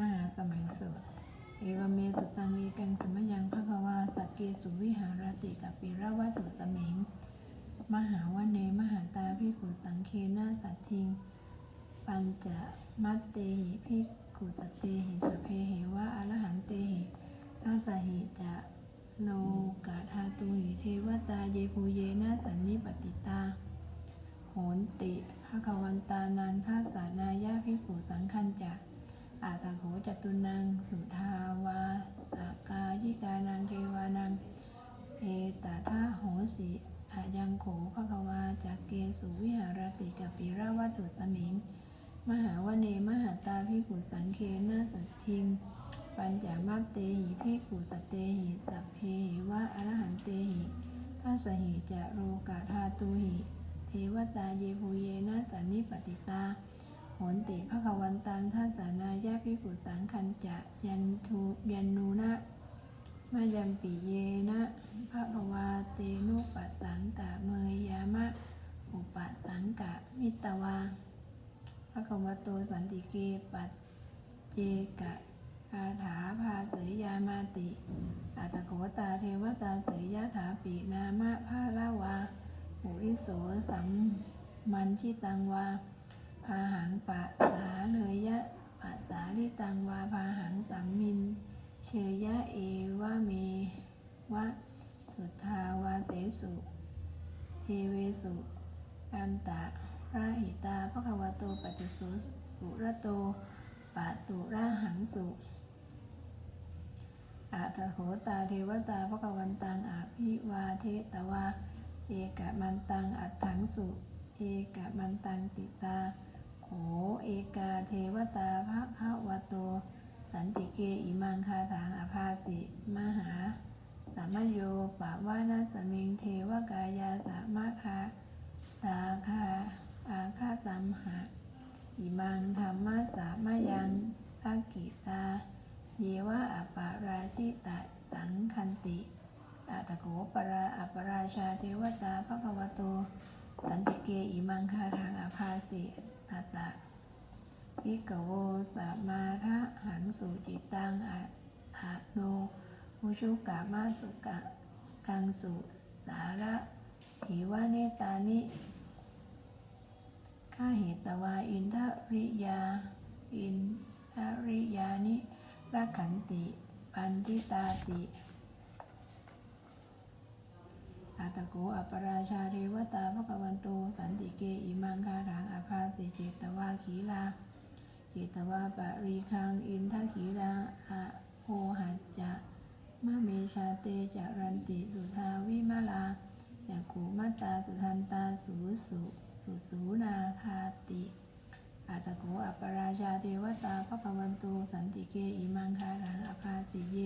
มหาสมัยโสดเอวเมสุตังเอกังสมยังภควาสักเกสุวิหารติกับปิระวัตุสมิง มหาวเนมหาตาพิขุสังเคนาสัตทิง ปัญจมัตเตหิพิขุสตเตหิสเพเหวะอรหันเตหิทัสสหิจะโลกาธาตุหิเทวตาเยภูเยนะสันนิปติตาโหนติภควันตานันทัสสานายาพิขุสังคัญจะ อาตาโขจตุนัง สุทาวาสกายิกานังเทวานัง เอตถาโหสิอายังโขภควาจากเกสุวิหารติกับปิราวัตุสมิง มหาวเนมหาตาพิขุสังเคนะสัตทิง ปัญจมัตเตหิพิขุสเตหิสัพเพหิวะอรหันเตหิทัสสหิจะโรกาธาตุหิ เทวตาเยภูเยนะสันนิปติตา โหนติภควันตังทัสสานายาพิขุสังคัญจะยันทูยันนูนะมายัมปิเยนะภะคะวาเตนุปัสสังกะเมยยามะ อุปสังกะมิตวาภะคะวะโตสันติเกปัจเจกะคาถาภาเสยยามาติอัตโขตาเทวตาเสยยะถาปินามะภาลาวาปุริโสสัมมันชิตังวา พาหังปะสาเลยยะปัสาลิตังวาพาหังสัมมิน เชยะเอวะเมวะสุทาวาเสสุเทเวสุกันตะพราหิตาภควโตปัจจุสุปุระโตปะตุระหังสุอาทโหตาเทวตาภควันตังอาภิวาเทตวา เอกมันตังอัตถังสุ เอกมันตังติตา โขเอกาเทวตาภควโต สันติเกอิมังคาถางอภาสิ มหาสามโยปะวานาสมิงเทวกายาสามะคาตาคาอาคาสัมหะอิมังธรรมะสามยังทักกิตา เยวะอปาราชิตะสังคันติอัตโขปราอัปราชาเทวตาภควโตสันติเกอิมังคาทางอภาสิ ตัตตะพิกโวสัมมาทะหังสุจิตังอัตถโนมุชุกามาสุกะกังสุสาระหิวะเนตานิข้าเหตวาอินทริยา อินทริยานิรักขันติ ปันทิตาติ อาตโกอัปราชาเทวตาพักวันโต สันติเกอิมังคาถังอภาสิเจตวาขีลาเจตวาปะรีคัง อินทขีราอะโอหัจจะมะเมชาเตจารันติสุทาวิมาลาจากขูมัตตาสุทันตาสูสุสุสูนาคาติอาตโกอัปปราชาเทวตาพระพวันโตสันติเกอิมังคารังอภาสิเย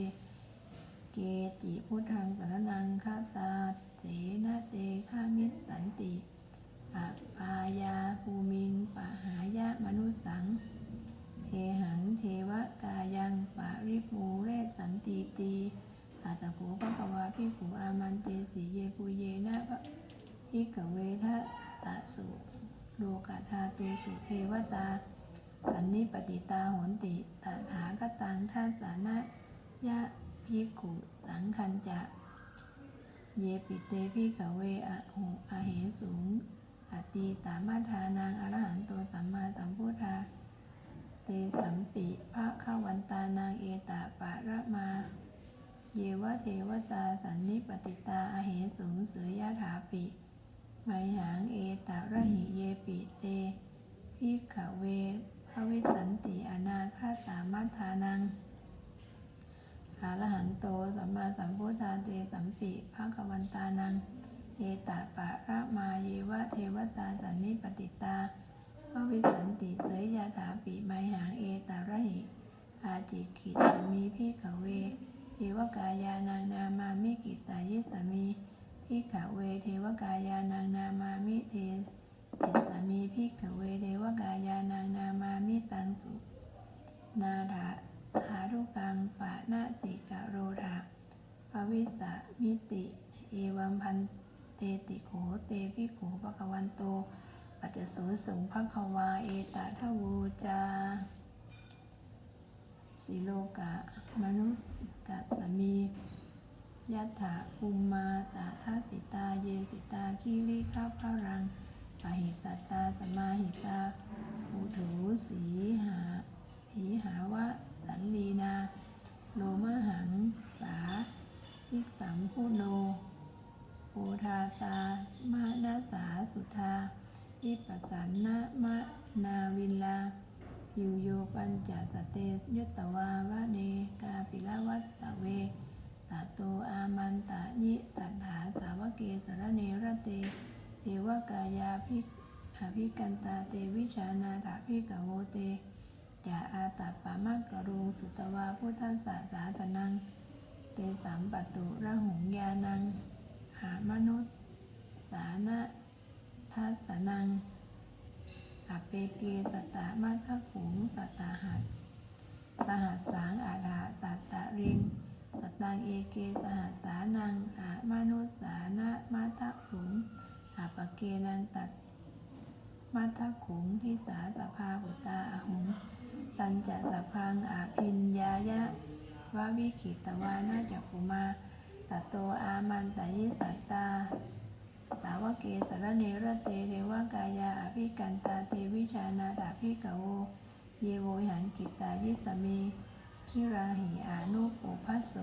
เกจิพุทธังสรนังคาตาเสนาเตฆามิสสันติอะปายาภูมิงปะหายะมนุสัง เทหังเทวกายังปาริปูเรศสันติตีอาตโขปะกวาพิขูอามันเตสีเยปุ เยนะพะพิกเวทะตะสุโลกาธาตุสุเทวตาสันนิปติตาหนติตถาคตังท่าสานะยะพิกขุสังคันจะเยปิเตพิกเวอะหุอเหสูงอตีตามาทานังอรหันโตสัมมาสัมพุทธาเตสัมปิภะขวันตานางเอตาปะระมา เยวะเทวตาสันนิปติตาอาเหสูงเสือยะถาปิไมหังเอตาระหิเยปิเตพิขเวภวิสันติอนาคาสามัทานังอาระหังโตสัมมาสัมพุทธาเตสัมปิภะคะวันตานัง เอตาปะระมาเยวะเทวตาสันนิปติตาภวิสันติเสยยาถาปิไมหังเอตาระหิอาจิกิสามีพิขเว เทวกายานางนามามิกิตายิสามีพิขเวเทวกายานางนามามิเทจิสามีพิขเวเทวกายานางนามามิตังสุนาถาสาธุกังปะนาสิกะโรธาภวิสะมิติ เอวัมพันเตติโขเตพิโขภควันโต ปัจจโสสุงภควาเอตตะทวูจาสิโลกะมนุสกั สสมียัตถาอุมาตาทัสสิตาเยสิตาคิริข้าพารังปหิตตาสมาหิตาอุถูสีหาสีหาวะสันลีนาโลมหังสาทิสังคุโนโอทาตามะนาสาสุธาอิปัสสันนะม เตยุตตวาวะเนกาปิลาวัตตะเวตาโตอามันตะยิตัถาสาวเกสรเนระเตเทวกายาภิกอภิกันตาเตวิชานาถาภิกขโวเตจาอาตาปามักกรุงสุตวาพุทธสสาสาสนัง เตสัมปตุระหุงยานัง หามนุษย์สานะทัสนังอเปเกสตตามาทขุงสตตาหัส สหัสสังอาดาสัตตะริงสตังเอเกสหัสสานังอามนุสานะมาทขุงอาปเกนังตัดมาทขุงที่สาสภาหุตาอหุงตันจะสพังอาพินยายะวะวิขิตวานาจักขุมาตัตโตอามันตยิสัตตาสาวเกสรเนรเตเทวกายาอภิกันตาเทวิชานาตาภิกโว เยโวหันกิตายิสเมคิราหิอานุปุพัสโส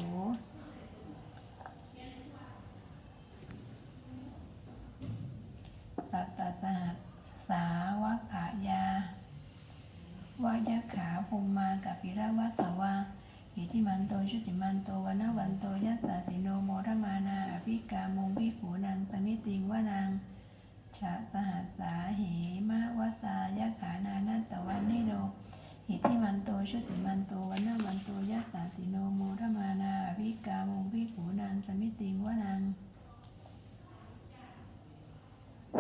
ตัตตะสาวกขายาวายขาภูมากับปิระวัตตวาอิทิมันโตชุติมันโตวันวันโตยัสสสิโนโมทมานาอภิกามุงพิขูนังสมิติงวนังชะสหัสสาเหมะวตายะขานานัตตวันนิโน อิทิมันโตชุติมันโตวันนวันโตยัสสะสิโนโมทมานาอภิกามงพิขูนังสมิติงวนัง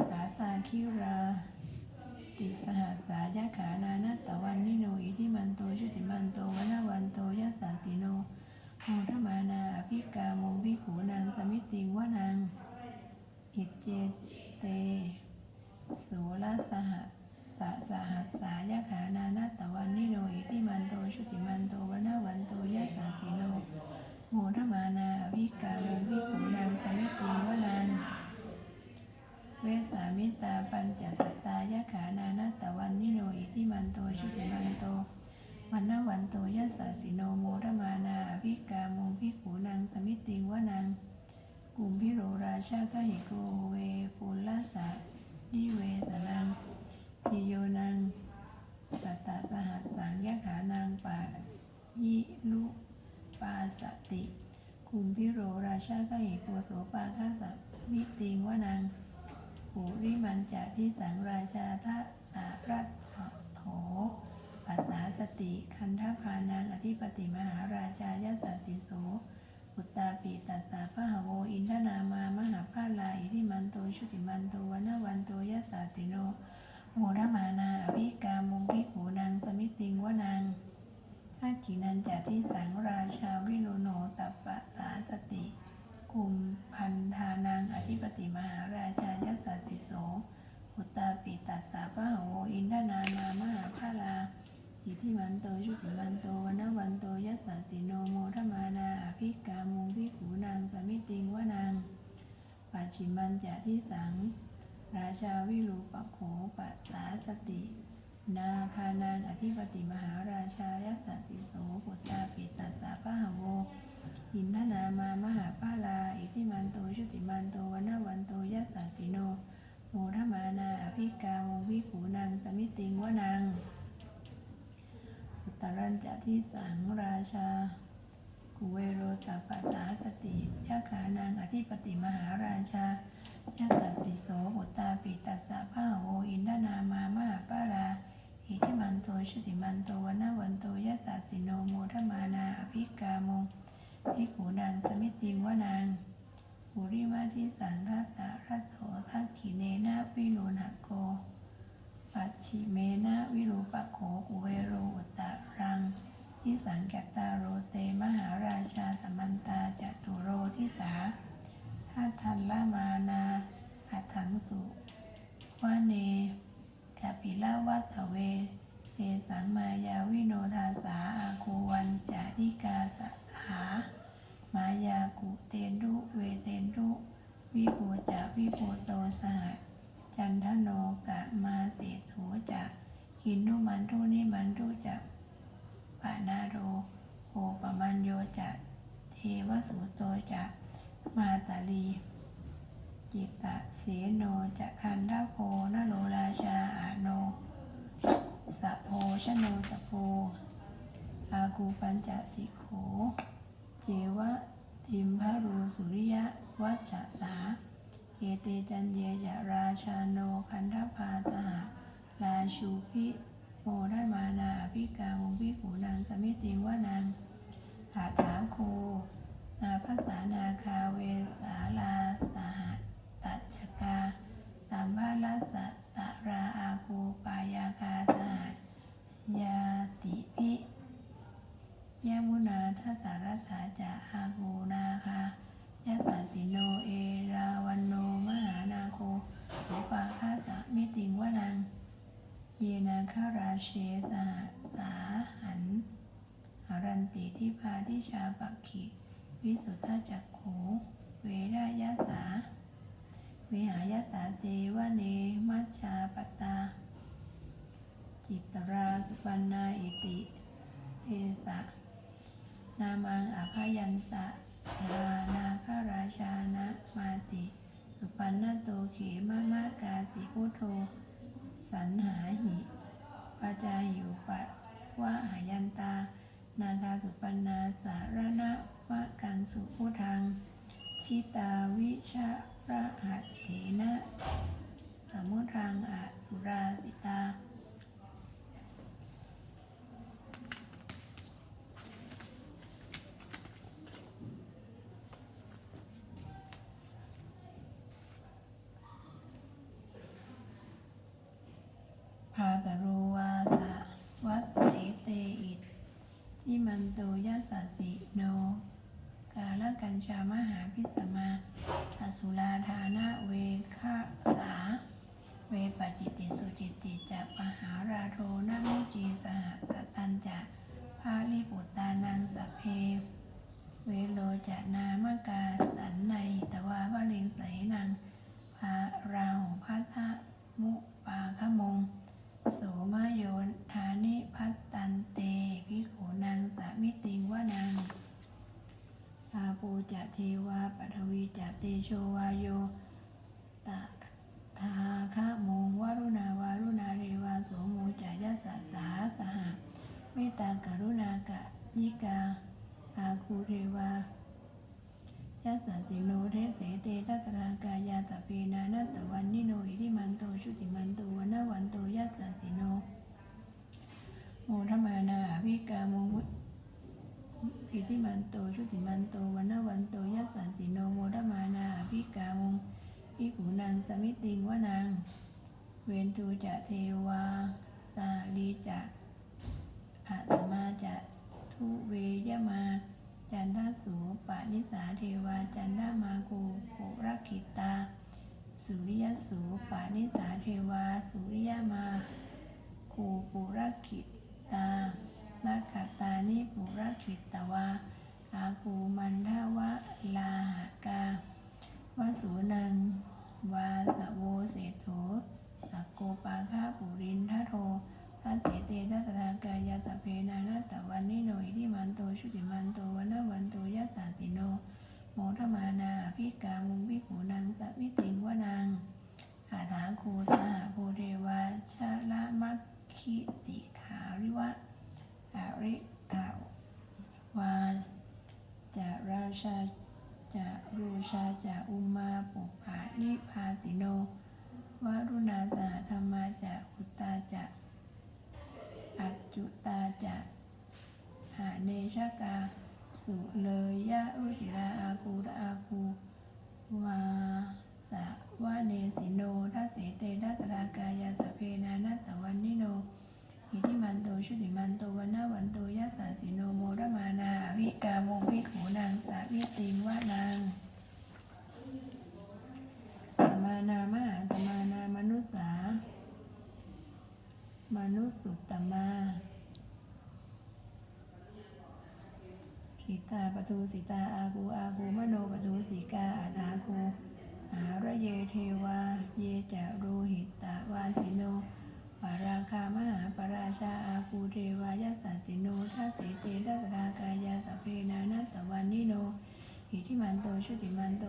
ขาตาคิราติสหัสสายะขานานัตตวันนิโนอิทิมันโตชุติมันโตวันนา ราชาขหิโกเวปุลาสะนิเวสนังพิโยนังสัตตะสหัสสังยะขานังปะยิลุปาสติกุมพิโรราชาขหิโกโสปาคาสะมิติงวนังปุริมันจะที่สังราชาทะตารัตโถปัสสาสติคันทพานังอธิปติมหาราชายาสัสสิโส อุตตาปิตัสสะพระหะโวอินทนามามหาภาลาอิทิมันโตชุติมันโตวนวันโตยัสสะสิโนโมรมานาอภิกามุงพิขูนางสมิติงวนังทักขินันจะที่สังราชาวิโรโนตัปปะสาสติกุมพันธานังอธิปติมหาราชายสัสสิโสอุตตาปิตัสสะพะหะโวอินทนานามหาภาลา อิทิมันโตชุติมันโตวันวันโตยัสสะสิโนโมทมานาอภิกามุงพิขูนางสมิติงวนังปัจฉิมันจะที่สัง ราชาวิรูปโขปัสสาสติ นาคานางอธิปติมหาราชายสัสสิโสอุตตาปิตัสสะพะหะโวอินทนามามหาปาลา อิทิมันโตชุติมันโตวันนวันโตยัสสะสิโน โมทมานาอภิกาวงวิขูนังสมิติงวนัง อุตรัญจะ ที่สังราชา กุเวโรตัปปตาสติยะขานังอธิปติมหาราชายัสสะสิโสอุตตาปิตัสสะพะหะโวอินทนามามหาปาลาอิทิมันโตชติมันโตวนนวันโตยัสสะสิโนโมทมานาอภิกามงพิขูนังสมิติงวนังปุริมาทิสังทัตตารัตโถทักขิเนนะวิโรณโก ปัจฉิเมนะวิรูปโขกุเวโรอุต ทิสังแกตตาโรเตมหาราชาสมันตาจตุโรทิสาทัทันละมานาอัถังสุวเนกปิลาวัตเวเจสังมายาวิโนทาสาอาคูวัน สมาตาลีจิตตะเสโนจะคันทโพนโรราชาอาโนสะโพชโนสะโพอากูปัญจสิกโขเจวะติมพะรูสุริยะวัจจตาเอเตจันเยจะราชาโนคันทพาตหะราชูพิโมทัมานาอภิกาวงพิขูนางสมิติวานางอาถาโค นาภัสสานาคาเวสาลาสหตัจฉกาตัมภาลัสสะตะราอาคูปายาคาสหยาติพิยมุนาทัสสารสาจะอาคูนาคายสสสิโนเอราวันโนมหานาโคโสปาคาสะมิติงวนัง เยนาคาราเชสหสาหัน อารันติทิพาทิชาปักขิวิสุทธจักขูเวรายาสาวิหายตาเตวะเนมัชชาปตตา จิตตราสุปันนาอิติเทสะ นามังอภยันตะรานาคาราชานะมาติสุปันนโตเขมะมะกาสิพุทโธสันหาหิปจายุปะวะหายันตา นาคาสุปันนาสารณะวะกังสุพุทัง ชิตาวิชาระหัตเถนะ สมุทังอสุราสิตาาปุรินทโททัสเสเตทัสรากายาตะเพนานัตตะวันนิโนอิทิมันโตชุติมันโตวันวันโตยัสสาสิโนโมทมานาอภิกามุงพิขูนางสวิติงวนางอาถาคูสหภูเทวาชาละมัคคิติขาริวะอาริตาวาจะราชาจะรูชาจะอุมาปุปานิพาสิโน วารุณาสหธรรมาจะอุตตาจะอัจจุตาจะหาเนชกา สุเลยยะรุจิราอาคูระอาคูวาสะวะเนสิโนทัสเสเตทัสรากายาสะเพนานัตตะวันนิโนอิทิมันโตชุติมันโตวันนาวันโตยัสสะสิโนโมรมานาอภิกาโมวิขูนางสาวิติงวานางานามหาตมานามนุษสามนุษสุตตมาขิตาปทูสิตาอากูอากูมโนปทูสิกาอาตาคูอาระเยเทวา เยจะโรหิตตาวาสิโนปาราคามหาปราชาอาคูเทวายัสสะสิโนทัสเสเตทัสรากายาสพเพนานัตตวันนิโน อิทิมันโตชุติมันโต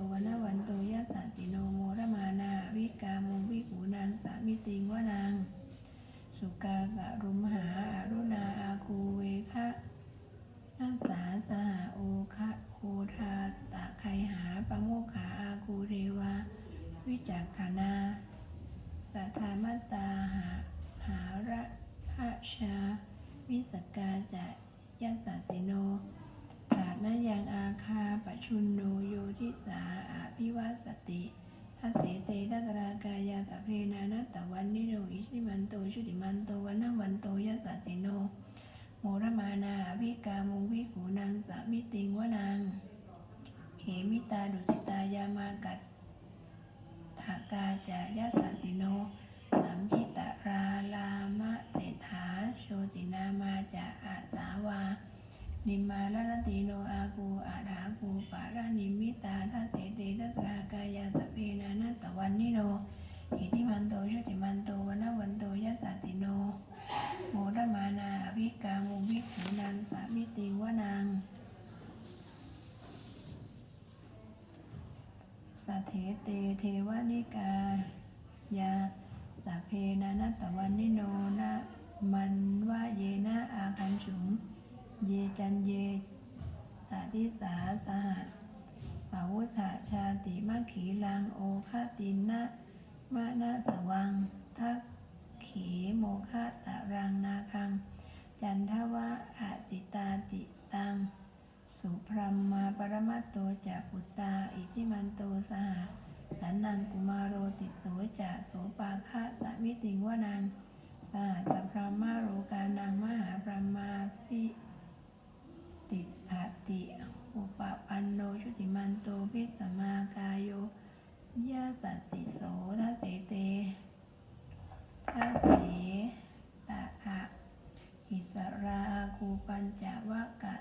สกาจะ ยัสสสิโนถานายังอาคาปชุนโนโยทิสาอาภิวาสติทัตเตเตทัตรากายาตเพนานัตตวันนิโรอิชิมันโตชุติมันโตวันนังวันโตยัสสสิโนโมรมานาอภิกามุวิขูนางสามิติงวนางเขมิตาดุสิตายามากัตถากาจายัสสติโนสัมพิตราลามะเตาโชตินามาจาอาสาวา นิมาลนติโนอากูอาถากูปารานิมิตาทัเตเตทัตรากายาสพเพนานัตตวันนิโนอิทิมันโตชุติมันโตวันวันโตยัสติโนโมรมานาอภิกามุวิขูนางสามิติวนางสัทเถเตเทวานิกายาสัพเพนานัตตวันนิโนนะ มันวะเยนะอาคันฉุง เยจันเยสาธิสาสหปาวุธาชาติมะขีลังโอคาตินนะมะนะสวัง ทักขีโมฆะตะรังนาคัง จันทวะอาสิตาติตัง สุพรมมาปรมัตโตจะปุตตา อิทิมันโตสหสันนังกุมารโรติโสจะโสปาคะสะมิติงวนัง สหสัพพรามาโรกานังมหาพรามาปิติอาติอุปปันโนชุติมันโตพิสมากายโยยะสัสสิโสทัสเสเตทัสเสตะอะอิสราคูปัญจวกะ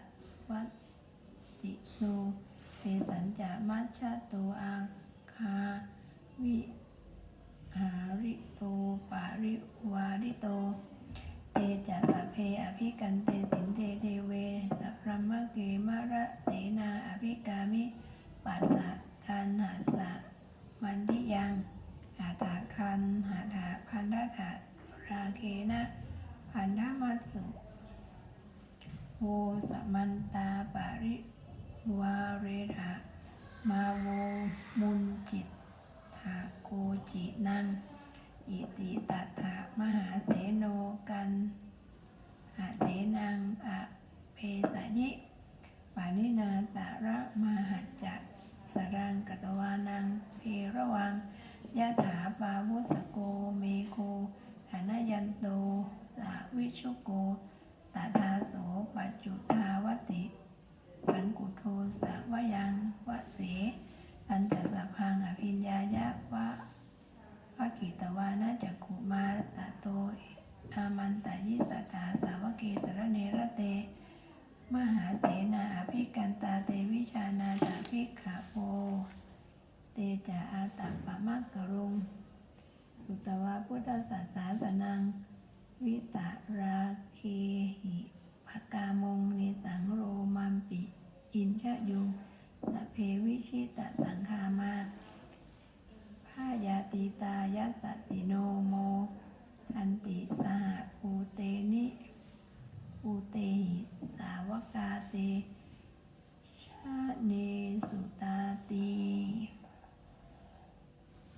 วัติโนเทสัญจามัชชะโตอาคาวิ หาริโตปาริวาริโต เตจัสเพอภิกันเตสินเทเทเวสัพพมะเกมะระเสนาอภิกามิปัสสะกันหาสะมันทิยังหาถาคันหาถาพันธะถาราเคนะพันธมัสสุโวสมันตาปาริวาเรถามาโวมุนจิตาโกจินัง อิติตัถามหาเสโนกันอาเสนังอะเพสยิปานินาตาระมหัจจะสรังกตวานังเพระวังยะถาปาวุสโกเมโคฐานายันโตสาวิชุโกตาทาโสปัจจุทาวติปันกุโทสะวยังวะเส อันจะสัพพังอภิญญายะวะวะกิตวานาจักขุมาตะโตอามันตายิสตาสาวเกตระเนระเต มหาเตนะ